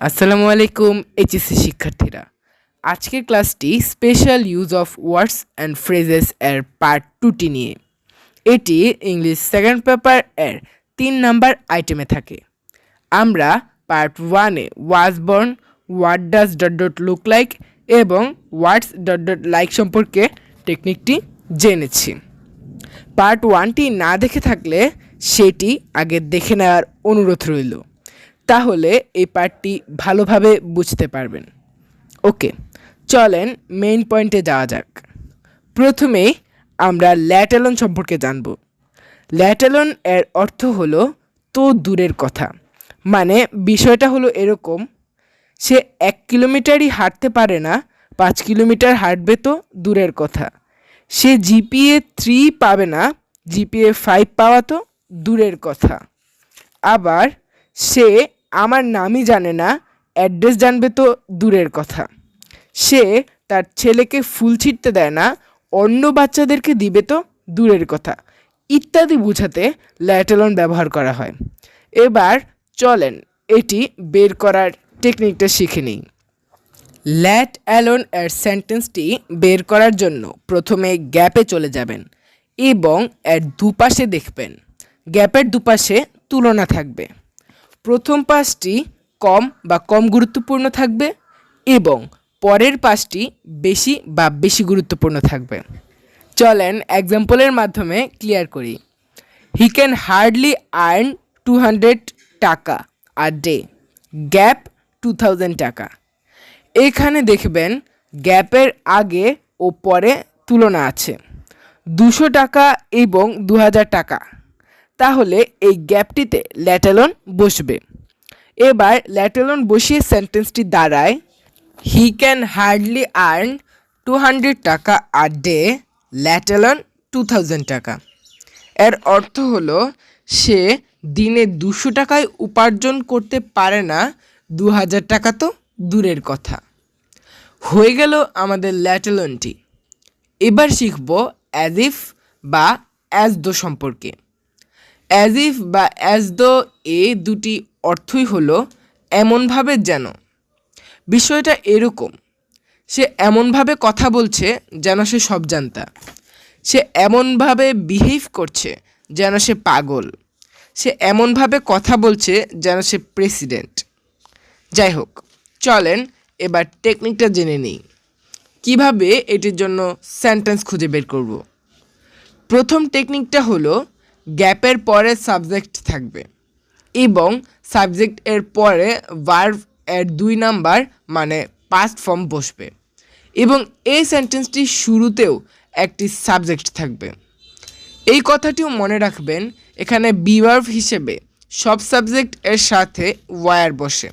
আসসালামু আলাইকুম এইচএসসি শিক্ষার্থীরা। আজকের ক্লাসটি special use of words and phrases এর পার্ট টুটি নিয়ে। এটি ইংলিশ সেকেন্ড পেপার এর তিন নাম্বার আইটেমে থাকে। আমরা পার্ট ওয়ানে was born what does dot dot look like এবং ওয়ার্ডস ডট ডট লাইক সম্পর্কে টেকনিকটি জেনেছি। পার্ট ওয়ানটি না দেখে থাকলে সেটি আগে দেখে নেওয়ার অনুরোধ রইল। তাহলে এই পার্টটি ভালোভাবে বুঝতে পারবেন। ওকে, চলেন মেইন পয়েন্টে যাওয়া যাক। প্রথমেই আমরা ল্যাটেলন সম্পর্কে জানব। ল্যাটেলন এর অর্থ হলো তো দূরের কথা। মানে বিষয়টা হলো এরকম, সে এক কিলোমিটারই হাঁটতে পারে না, পাঁচ কিলোমিটার হাঁটবে তো দূরের কথা। সে জিপিএ থ্রি পাবে না, জিপিএ ফাইভ পাওয়া তো দূরের কথা। আবার সে আমার নামই জানে না, অ্যাড্রেস জানবে তো দূরের কথা। সে তার ছেলেকে ফুল ছিটতে দেয় না, অন্য বাচ্চাদেরকে দিবে তো দূরের কথা। ইত্যাদি বোঝাতে ল্যাটেলন ব্যবহার করা হয়। এবার চলেন এটি বের করার টেকনিকটা শিখে নিই। ল্যাট অ্যালন এর সেন্টেন্সটি বের করার জন্য প্রথমে গ্যাপে চলে যাবেন এবং এর দুপাশে দেখবেন। গ্যাপের দুপাশে তুলনা থাকবে। প্রথম পাশটি কম বা কম গুরুত্বপূর্ণ থাকবে এবং পরের পাশটি বেশি বা বেশি গুরুত্বপূর্ণ থাকবে। চলেন এক্সাম্পলের মাধ্যমে ক্লিয়ার করি। He can hardly earn two hundred taka a day gap two thousand taka. এখানে দেখবেন গ্যাপের আগে ও পরে তুলনা আছে। দুশো টাকা এবং দু হাজার টাকা। তাহলে এই গ্যাপটিতে ল্যাটেলন বসবে। এবার ল্যাটেলন বসিয়ে সেন্টেন্সটি দাঁড়ায় he can hardly earn two hundred taka a day let alone two thousand taka. এর অর্থ হলো, সে দিনে দুশো টাকায় উপার্জন করতে পারে না দু হাজার টাকা তো দূরের কথা। হয়ে গেল আমাদের ল্যাটেলনটি। এবার শিখব অ্যাজ ইফ বা অ্যাজ দো সম্পর্কে। অ্যাজ ইফ বা অ্যাজ দো এ দুটি অর্থই হলো এমনভাবে যেন। বিষয়টা এরকম। সে এমনভাবে কথা বলছে যেন সে সব জানতা। সে এমনভাবে বিহেভ করছে যেন সে পাগল। সে এমনভাবে কথা বলছে যেন সে প্রেসিডেন্ট যাই হোক, চলেন এবার টেকনিকটা জেনে নিই। কীভাবে এটির জন্য সেন্টেন্স খুঁজে বের করব? প্রথম টেকনিকটা হলো গ্যাপের পরে সাবজেক্ট থাকবে এবং সাবজেক্ট এর পরে ভার্ভ এর দুই নাম্বার মানে পাস্ট ফর্ম বসবে এবং এই সেন্টেন্সটির শুরুতেও একটি সাবজেক্ট থাকবে। এই কথাটিও মনে রাখবেন, এখানে বিভার্ভ হিসেবে সব সাবজেক্ট এর সাথে ওয়ার বসে।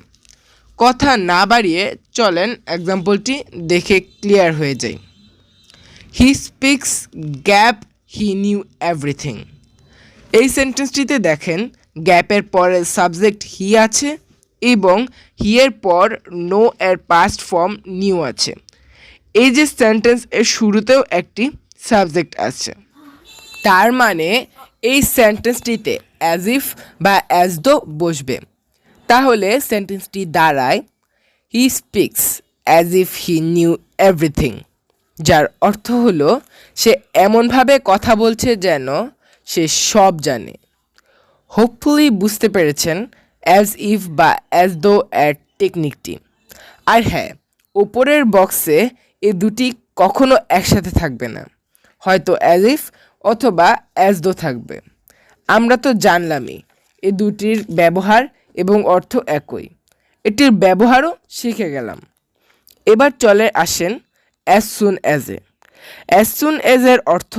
কথা না বাড়িয়ে চলেন এক্সাম্পলটি দেখে ক্লিয়ার হয়ে যায় he speaks gap he knew everything এই সেন্টেন্সটিতে দেখেন, গ্যাপের পরে সাবজেক্ট হি আছে এবং হি এর পর নো এর পাস্ট ফর্ম নিউ আছে। এই যে সেন্টেন্স এর শুরুতেও একটি সাবজেক্ট আছে। তার মানে এই সেন্টেন্সটিতে অ্যাজ ইফ বা অ্যাজ দো বসবে। তাহলে সেন্টেন্সটি দাঁড়ায় he speaks as if he knew everything যার অর্থ হলো সে এমনভাবে কথা বলছে যেন সে সব জানে। হোপফুলি বুঝতে পেরেছেন অ্যাজ ইফ বা অ্যাজ দো এর টেকনিকটি আর হ্যাঁ ওপরের বক্সে এ দুটি কখনো একসাথে থাকবে না। হয়তো অ্যাজ ইফ অথবা অ্যাজ দো থাকবে। আমরা তো জানলামই, এ দুটির ব্যবহার এবং অর্থ একই। এটির ব্যবহারও শিখে গেলাম। এবার চলে আসেন অ্যাজ সুন অ্যাজ এ। অ্যাজ সুন অ্যাজ এর অর্থ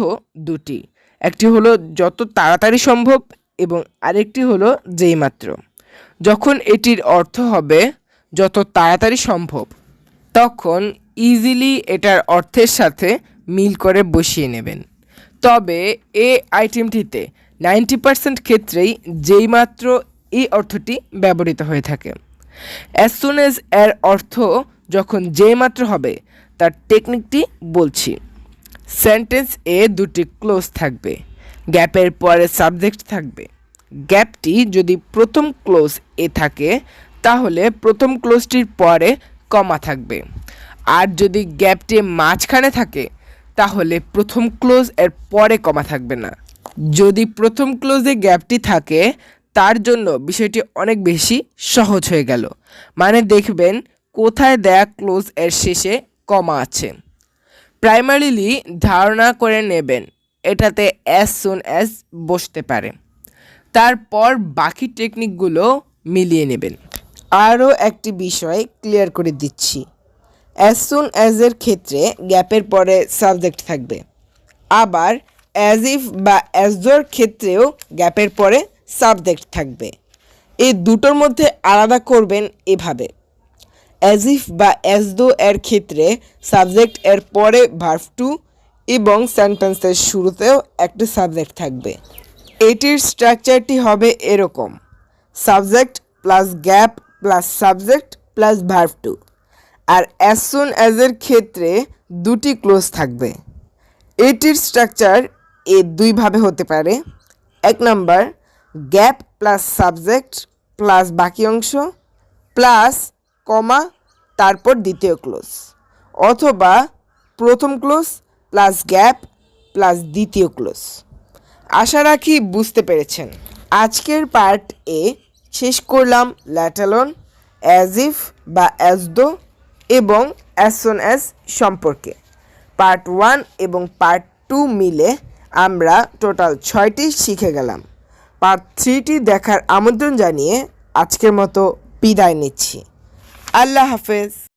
দুটি। একটি হলো যত তাড়াতাড়ি সম্ভব এবং আরেকটি হলো যেই মাত্র। যখন এটির অর্থ হবে যত তাড়াতাড়ি সম্ভব, তখন ইজিলি এটার অর্থের সাথে মিল করে বসিয়ে নেবেন। তবে এই আইটেমটিতে নাইনটি পার্সেন্ট ক্ষেত্রেই যেই মাত্র এই অর্থটি ব্যবহৃত হয়ে থাকে। অ্যাজ সুন এজ এর অর্থ যখন যেই মাত্র হবে, তার টেকনিকটি বলছি। সেন্টেন্স এ দুটি ক্লোজ থাকবে। গ্যাপের পরে সাবজেক্ট থাকবে। গ্যাপটি যদি প্রথম ক্লোজ এ থাকে, তাহলে প্রথম ক্লোজটির পরে কমা থাকবে। আর যদি গ্যাপটি মাঝখানে থাকে, তাহলে প্রথম ক্লোজ এর পরে কমা থাকবে না। যদি প্রথম ক্লোজে গ্যাপটি থাকে, তার জন্য বিষয়টি অনেক বেশি সহজ হয়ে গেল। মানে দেখবেন, কোথায় দেয়া ক্লোজ এর শেষে কমা আছে। প্রাইমারিলি ধারণা করে নেবেন, এটাতে অ্যাজ সুন অ্যাজ বসতে পারে। তারপর বাকি টেকনিকগুলো মিলিয়ে নেবেন। আরও একটি বিষয় ক্লিয়ার করে দিচ্ছি। অ্যাজ সুন অ্যাজের ক্ষেত্রে গ্যাপের পরে সাবজেক্ট থাকবে। আবার অ্যাজ ইফ বা অ্যাজোর ক্ষেত্রেও গ্যাপের পরে সাবজেক্ট থাকবে। এই দুটোর মধ্যে আলাদা করবেন এভাবে। অ্যাজ ইফ বা অ্যাজ দো এর ক্ষেত্রে সাবজেক্ট এর পরে ভার্ভ টু এবং সেন্টেন্সের শুরুতেও একটা সাবজেক্ট থাকবে। এটির স্ট্রাকচারটি হবে এরকম। Subject plus gap plus subject plus verb two আর অ্যাজ সুন অ্যাজের ক্ষেত্রে দুটি ক্লোজ থাকবে। এটির স্ট্রাকচার এ দুইভাবে হতে পারে। এক number gap plus subject plus বাকি অংশ প্লাস কমা, তারপর দ্বিতীয় ক্লোজ। অথবা প্রথম ক্লোজ প্লাস গ্যাপ প্লাস দ্বিতীয় ক্লোজ। আশা রাখি বুঝতে পেরেছেন। আজকের পার্ট এ শেষ করলাম ল্যাটালন অ্যাজ ইফ বা অ্যাজ দো এবং অ্যাজ সোন অ্যাজ সম্পর্কে। পার্ট ওয়ান এবং পার্ট টু মিলে আমরা টোটাল ছয়টি শিখে গেলাম। পার্ট থ্রিটি দেখার আমন্ত্রণ জানিয়ে আজকের মতো বিদায় নিচ্ছি। আল্লাহ হাফেজ।